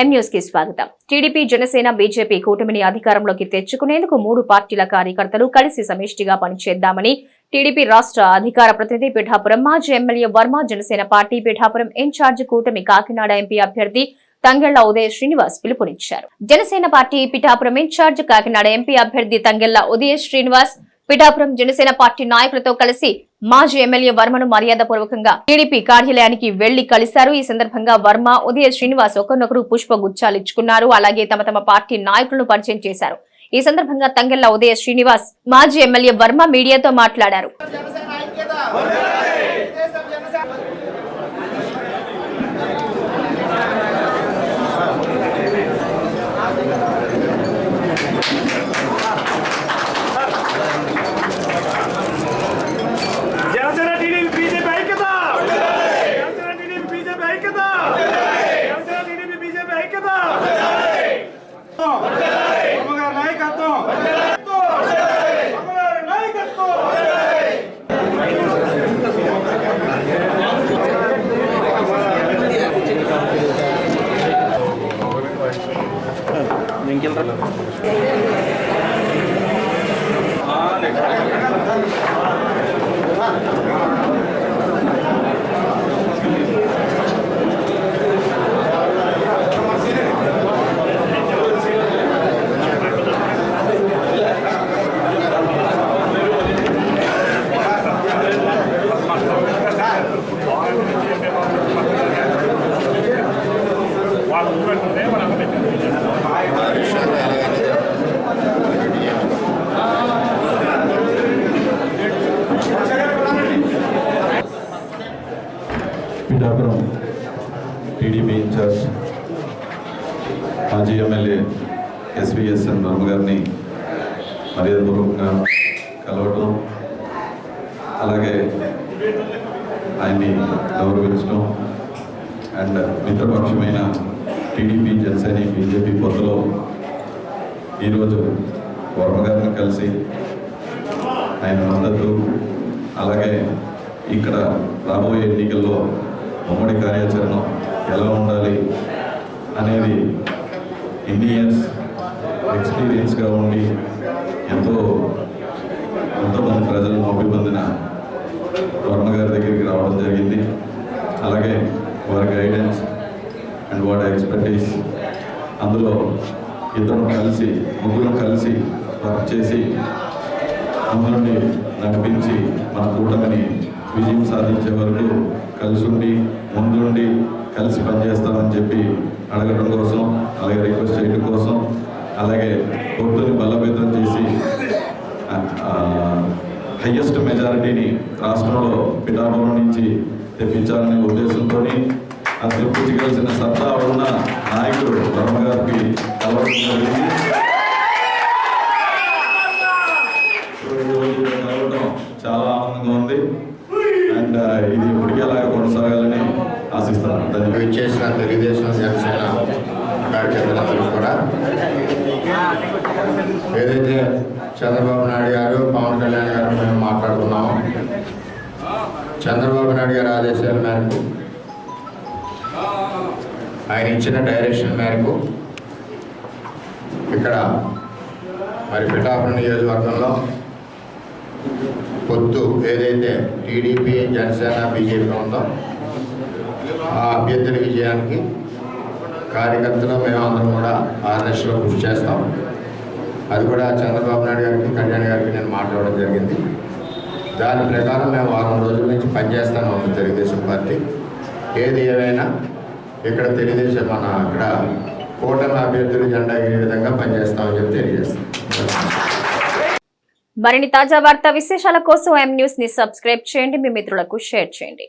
ఎం కి స్వాగతం. TDP Janasena BJP కూటమిని అధికారంలోకి తెచ్చుకునేందుకు మూడు పార్టీల కార్యకర్తలు కలిసి సమిష్టిగా పనిచేద్దామని టీడీపీ రాష్ట్ర అధికార ప్రతినిధి పిఠాపురం మాజీ MLA Varma Janasena party Pithapuram incharge కూటమి కాకినాడ ఎంపీ అభ్యర్థి తంగెళ్ళ ఉదయ శ్రీనివాస్ పిలుపునిచ్చారు. Janasena party Pithapuram incharge Kakinada MP అభ్యర్థి తంగెళ్ళ ఉదయ శ్రీనివాస్ పిఠాపురం జనసేన పార్టీ నాయకులతో కలిసి మాజీ ఎమ్మెల్యే వర్మను మర్యాదపూర్వకంగా టీడీపీ కార్యాలయానికి వెళ్ళి కలిశారు. ఈ సందర్భంగా వర్మ ఉదయ శ్రీనివాస్ ఒకరినొకరు పుష్ప గుచ్చాలిచ్చుకున్నారు అలాగే తమ తమ పార్టీ నాయకులను పరిచయం చేశారు. ఈ సందర్భంగా తంగెళ్ళ ఉదయ శ్రీనివాస్ మాజీ ఎమ్మెల్యే వర్మ మీడియాతో మాట్లాడారు. Guarda o número, lembra? Né, Pithapuram TDP incharge మాజీ ఎమ్మెల్యే ఎస్విఎస్ఎన్ వర్మ గారిని మర్యాదపూర్వకంగా కలవటం అలాగే ఆయన్ని గౌరవించడం అండ్ మిత్రపక్షమైన టీడీపీ జనసేన బీజేపీ పొత్తులో ఈరోజు వర్మ గారిని కలిసి ఆయన మద్దతు అలాగే ఇక్కడ రాబోయే ఎన్నికల్లో ఉమ్మడి కార్యాచరణ ఎలా ఉండాలి అనేది ఇండియన్స్ ఎక్స్పీరియన్స్గా ఉండి ఎంతో ఎంతోమంది ప్రజలు నొప్పి పొందిన వర్మ గారి దగ్గరికి రావడం జరిగింది. అలాగే వారి గైడెన్స్ అండ్ వాటి ఎక్స్పర్టీస్ అందులో ఇద్దరం కలిసి ముగ్గురం కలిసి వర్క్ చేసి ముందుండి విజయం సాధించే వరకు కలిసి ఉండి ముందుండి కలిసి పనిచేస్తామని చెప్పి అడగడం కోసం అలాగే రిక్వెస్ట్ చేయడం కోసం అలాగే పొత్తుని బలోపేతం చేసి హయ్యెస్ట్ మెజారిటీని రాష్ట్రంలో పిఠాపురం నుంచి తెప్పించాలనే ఉద్దేశంతో ఆ తెప్పించగలిసిన సత్తా ఉన్న నాయకుడు రమణ గారికి కలవడం జరిగింది. ఆశిస్తాను ధన్యవాదాలు. విచ్చేసిన తెలుగుదేశం జనసేన కార్యకర్తలందరూ కూడా ఏదైతే చంద్రబాబు నాయుడు గారు పవన్ కళ్యాణ్ గారు మేము మాట్లాడుకున్నామో చంద్రబాబు నాయుడు గారి ఆదేశాల మేరకు ఆయన ఇచ్చిన డైరెక్షన్ మేరకు ఇక్కడ మరి పిఠాపురం నియోజకవర్గంలో పొత్తు ఏదైతే టీడీపీ జనసేన బీజేపీ ఉందో ఆ అభ్యర్థుల విజయానికి కార్యకర్తలు మేమందరం కూడా ఆర్ఎస్లో కృషి చేస్తాం. అది కూడా చంద్రబాబు నాయుడు గారికి కళ్యాణ్ గారికి నేను మాట్లాడడం జరిగింది. దాని ప్రకారం మేము వారం రోజుల నుంచి పనిచేస్తాను ఉంది తెలుగుదేశం పార్టీ. ఏది ఏమైనా ఇక్కడ తెలుగుదేశం మన ఇక్కడ కూటమి అభ్యర్థులు జెండా ఎగిరే విధంగా పనిచేస్తామని చెప్పి తెలియజేస్తాం. మరిన్ని తాజా వార్తా విశేషాల కోసం ఎం న్యూస్ని సబ్స్క్రైబ్ చేయండి. మీ మిత్రులకు షేర్ చేయండి.